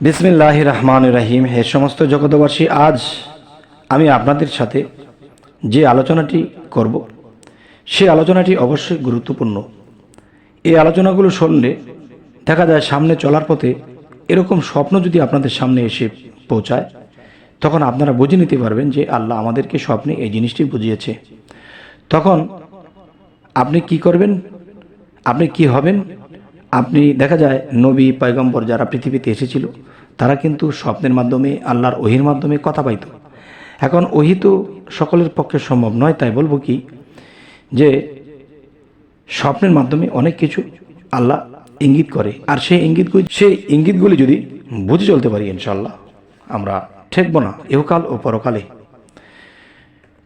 বিসমিল্লাহ রহমান রাহিম। হে সমস্ত জগতবাসী আজ আমি আপনাদের সাথে যে আলোচনাটি করব, সে আলোচনাটি অবশ্যই গুরুত্বপূর্ণ। এই আলোচনাগুলো শুনলে দেখা যায় সামনে চলার পথে এরকম স্বপ্ন যদি আপনাদের সামনে এসে পৌঁছায়, তখন আপনারা বুঝে নিতে পারবেন যে আল্লাহ আমাদেরকে স্বপ্নে এই জিনিসটি বুঝিয়েছে। তখন আপনি কি করবেন? আপনি কি হবেন? আপনি দেখা যায় নবী, পয়গম্বর যারা পৃথিবীতে এসেছিল, তারা কিন্তু স্বপ্নের মাধ্যমে, আল্লাহর ওহির মাধ্যমে কথা পাইত। এখন ওহি তো সকলের পক্ষে সম্ভব নয়, তাই বলব কি যে স্বপ্নের মাধ্যমে অনেক কিছু আল্লাহ ইঙ্গিত করে। আর সেই ইঙ্গিতগুলি সেই ইঙ্গিতগুলি যদি বুঝে চলতে পারি ইনশাল্লাহ আমরা ঠেকব না ইহকাল ও পরকালে।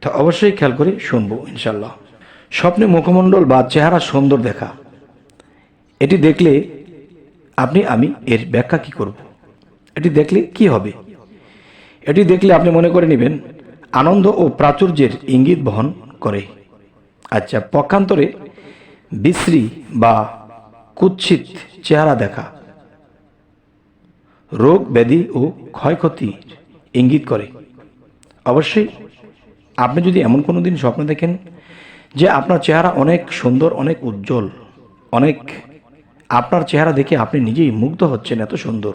তো অবশ্যই খেয়াল করে শুনব ইনশাল্লাহ স্বপ্নে মুখমণ্ডল বা চেহারা সুন্দর দেখা এটি দেখলে আপনি, আমি এর ব্যাখ্যা কি করব? এটি দেখলে কি হবে? এটি দেখলে আপনি মনে করে নেবেন, আনন্দ ও প্রাচুর্যের ইঙ্গিত বহন করে। আচ্ছা পক্ষান্তরে বিশ্রী বা কুৎসিত চেহারা দেখা। রোগ, ব্যাধি ও ক্ষয়ক্ষতির ইঙ্গিত করে। অবশ্যই আপনি যদি এমন কোনো দিন স্বপ্ন দেখেন যে আপনার চেহারা অনেক সুন্দর, অনেক উজ্জ্বল, অনেক আপনার চেহারা দেখে আপনি নিজেই মুগ্ধ হচ্ছেন এত সুন্দর।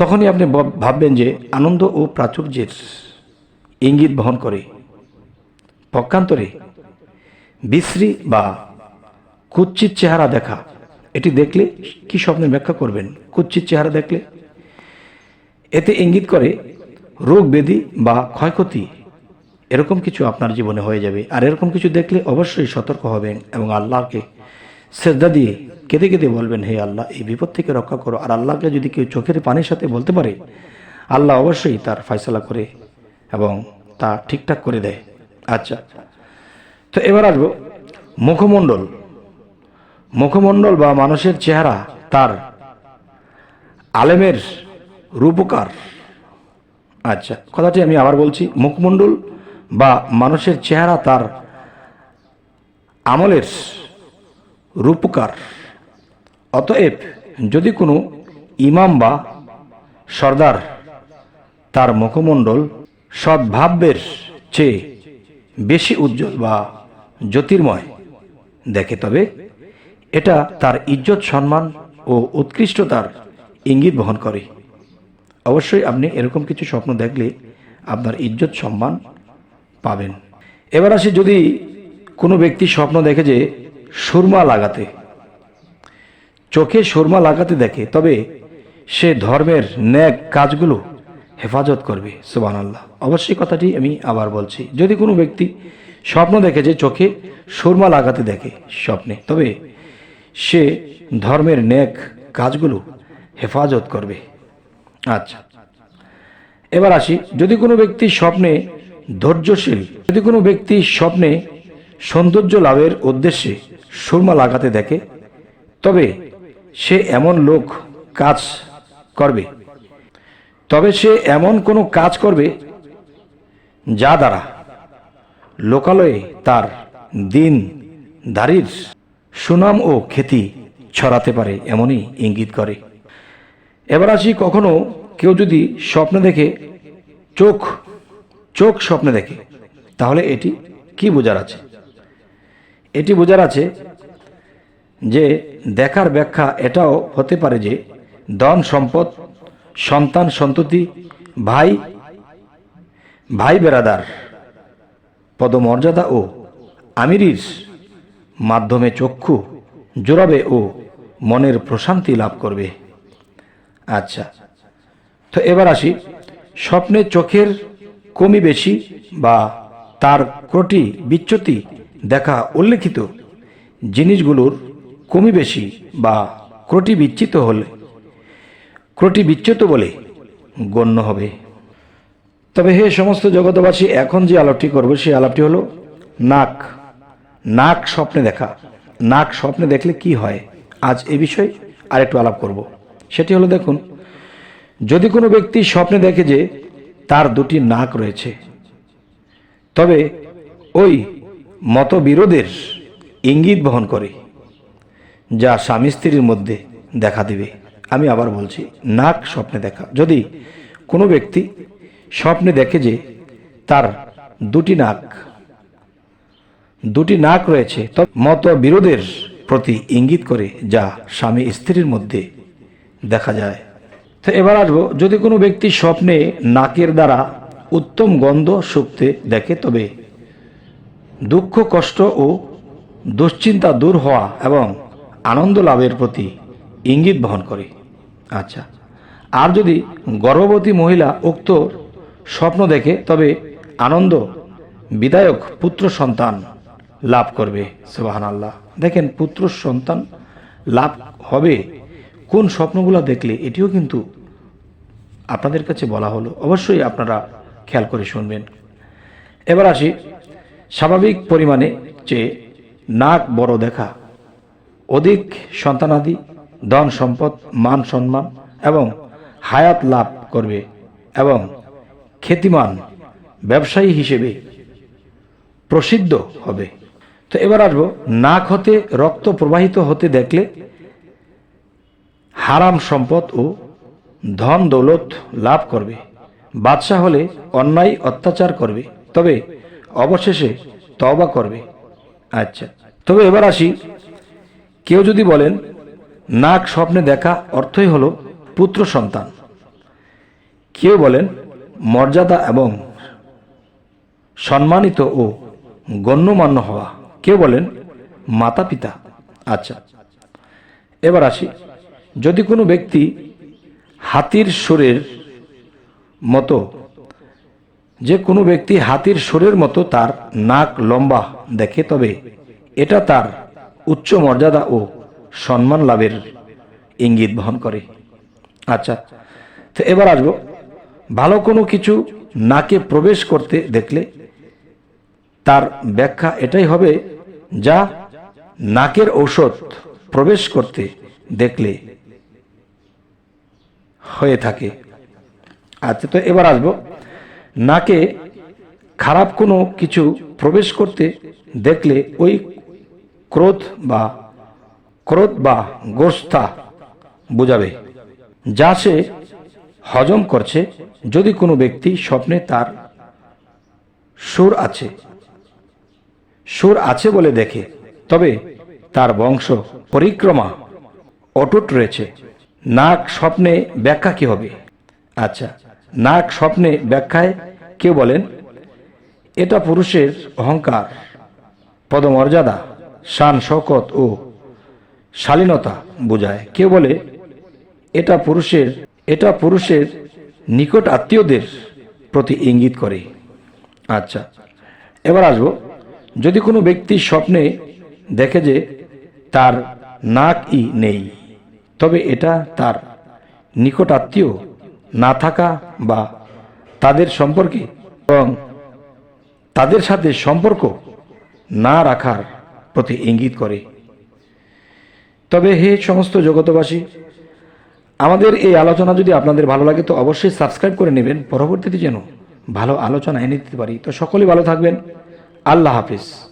তখনই আপনি ভাববেন যে আনন্দ ও প্রাচুর্যের ইঙ্গিত বহন করে। পক্ষান্তরে বিশ্রী বা কুচ্ছিত চেহারা দেখা, এটি দেখলে কি স্বপ্নের ব্যাখ্যা করবেন? কুচ্ছিত চেহারা দেখলে? এতে ইঙ্গিত করে রোগ ব্যাধি বা ক্ষয়ক্ষতি, এরকম কিছু আপনার জীবনে হয়ে যাবে। আর এরকম কিছু দেখলে অবশ্যই সতর্ক হবেন এবং আল্লাহকে শ্রদ্ধা দিয়ে কেঁদে কেঁদে বলবেন, হে আল্লাহ, এই বিপদ থেকে রক্ষা করো। আর আল্লাহকে যদি কেউ চোখের পানির সাথে বলতে পারে, আল্লাহ অবশ্যই তার ফয়সলা করে এবং তা ঠিকঠাক করে দেয়। আচ্ছা তো এবার আসব মুখমণ্ডল। মুখমণ্ডল বা মানুষের চেহারা তার আলেমের রূপকার। আচ্ছা কথাটি আমি আবার বলছি, মুখমণ্ডল বা মানুষের চেহারা তার আমলের রূপকার। অতএব যদি কোনো ইমাম বা সর্দার তার মুখমণ্ডল সদ্ভাবের চেয়ে বেশি উজ্জ্বল বা জ্যোতির্ময় দেখে, তবে এটা তার ইজ্জত, সম্মান ও উৎকৃষ্টতার ইঙ্গিত বহন করে। অবশ্যই আপনি এরকম কিছু স্বপ্ন দেখলে আপনার ইজ্জত, সম্মান পাবেন। এবার আসি যদি কোনো ব্যক্তি স্বপ্ন দেখে যে সুরমা লাগাতে চোখে সুরমা লাগাতে দেখে, তবে সে ধর্মের ন্যাক কাজগুলো হেফাজত করবে সুবান আল্লাহ অবশ্যই কথাটি আমি আবার বলছি, যদি কোনো ব্যক্তি স্বপ্ন দেখে যে চোখে সুরমা লাগাতে দেখে স্বপ্নে, তবে সে ধর্মের ন্যাক কাজগুলো হেফাজত করবে। আচ্ছা এবার আসি, যদি কোনো ব্যক্তি স্বপ্নে ধৈর্যশীল, যদি কোনো ব্যক্তি স্বপ্নে সৌন্দর্য লাভের উদ্দেশ্যে সুরমা লাগাতে দেখে, তবে সে এমন লোক কাজ করবে। তবে সে এমন কোনো কাজ করবে যা দ্বারা লোকালয়ে তার দিন দারির সুনাম ও খ্যাতি ছড়াতে পারে এমনই ইঙ্গিত করে। এবার আসি কখনো কেউ যদি স্বপ্ন দেখে, চোখ চোখ স্বপ্নে দেখে, তাহলে এটি কি বোঝার আছে? এটি বোঝার আছে যে দেখার ব্যাখ্যা এটাও হতে পারে যে ধন সম্পদ, সন্তান সন্ততি, ভাই ভাই বেরাদার পদমর্যাদা ও আমিরির মাধ্যমে চক্ষু জোড়াবে ও মনের প্রশান্তি লাভ করবে। আচ্ছা তো এবার আসি। স্বপ্নে চোখের কমি বেশি বা তার ক্রটি বিচ্যুতি দেখা উল্লেখিত জিনিসগুলোর কমি বেশি বা ক্রটি বিচ্ছিত হলে, ক্রটি বিচ্যুত বলে গণ্য হবে। তবে হে সমস্ত জগতবাসী এখন যে আলাপটি করব, সেই আলাপটি হলো নাক। নাক স্বপ্নে দেখা। নাক স্বপ্নে দেখলে কি হয়? আজ এ বিষয়ে আরেকটু আলাপ করব। সেটি হলো দেখুন, যদি কোনো ব্যক্তি স্বপ্নে দেখে যে তার দুটি নাক রয়েছে, তবে ওই মতবিরোধের ইঙ্গিত বহন করে। যা স্বামী স্ত্রীর মধ্যে দেখা দেবে। আমি আবার বলছি, নাক স্বপ্নে দেখা। যদি কোনো ব্যক্তি স্বপ্নে দেখে যে তার দুটি নাক দুটি নাক রয়েছে, তবে মত বিরোধের প্রতি ইঙ্গিত করে যা স্বামী স্ত্রীর মধ্যে দেখা যায়। তো এবার আসব, যদি কোনো ব্যক্তি স্বপ্নে নাকের দ্বারা উত্তম গন্ধ শুকতে দেখে, তবে দুঃখ, কষ্ট ও দুশ্চিন্তা দূর হওয়া এবং আনন্দ লাভের প্রতি ইঙ্গিত বহন করে। আচ্ছা আর যদি গর্ভবতী মহিলা উক্ত স্বপ্ন দেখে, তবে আনন্দ বিদায়ক পুত্র সন্তান লাভ করবে সুবাহান আল্লাহ দেখেন, পুত্র সন্তান লাভ হবে কোন স্বপ্নগুলো দেখলে, এটিও কিন্তু আপনাদের কাছে বলা হলো। অবশ্যই আপনারা খেয়াল করে শুনবেন। এবার আসি স্বাভাবিক পরিমাণে যে নাক বড় দেখা অধিক সন্তানাদি, ধন সম্পদ, মান সম্মান এবং হায়াত লাভ করবে এবং খ্যাতিমান ব্যবসায়ী হিসেবে প্রসিদ্ধ হবে। তো এবার আসব, নাক হতে রক্ত প্রবাহিত হতে দেখলে হারাম সম্পদ ও ধন দৌলত লাভ করবে। বাদশাহ হলে অন্যায় অত্যাচার করবে, তবে অবশেষে তবা করবে। আচ্ছা তবে এবার আসি কেউ যদি বলেন নাক স্বপ্নে দেখা অর্থই হল পুত্র সন্তান। কেউ বলেন, মর্যাদা এবং সম্মানিত ও গণ্যমান্য হওয়া। কেউ বলেন মাতা পিতা আচ্ছা এবার আসি। যদি কোনো ব্যক্তি হাতির সুরের মতো, যে কোনো ব্যক্তি হাতির সুরের মতো তার নাক লম্বা দেখে, তবে এটা তার উচ্চ মর্যাদা ও সম্মান লাভের ইঙ্গিত বহন করে। আচ্ছা তো এবার আসব। ভালো কোনো কিছু নাকে প্রবেশ করতে দেখলে তার ব্যাখ্যা এটাই হবে যা নাকের ঔষধ প্রবেশ করতে দেখলে হয়ে থাকে। আচ্ছা তো এবার আসব। নাকে খারাপ কোনো কিছু প্রবেশ করতে দেখলে ওই ক্রোধ বা ক্রোধ বা গোস্তা বোঝাবে। যা সে হজম করছে যদি কোনো ব্যক্তি স্বপ্নে তার সুর আছে। সুর আছে বলে দেখে, তবে তার বংশ পরিক্রমা অটুট রয়েছে। নাক স্বপ্নে ব্যাখ্যা কি হবে? আচ্ছা নাক স্বপ্নে ব্যাখ্যায় কেউ বলেন, এটা পুরুষের অহংকার, পদমর্যাদা। শান শকত ও শালীনতা বোঝায়। কেউ বলে, এটা পুরুষের এটা পুরুষের নিকট আত্মীয়দের প্রতি ইঙ্গিত করে। আচ্ছা এবার আসব। যদি কোনো ব্যক্তি স্বপ্নে দেখে যে তার নাক ই নেই, তবে এটা তার নিকট আত্মীয় না থাকা বা তাদের সম্পর্কে এবং তাদের সাথে সম্পর্ক না রাখার প্রতি ইঙ্গিত করে। তবে হে সমস্ত জগতবাসী আমাদের এই আলোচনা যদি আপনাদের ভালো লাগে, তো অবশ্যই সাবস্ক্রাইব করে নেবেন। পরবর্তীতে যেন ভালো আলোচনা এনে দিতে পারি। তো সকলেই ভালো থাকবেন। আল্লাহ হাফিজ।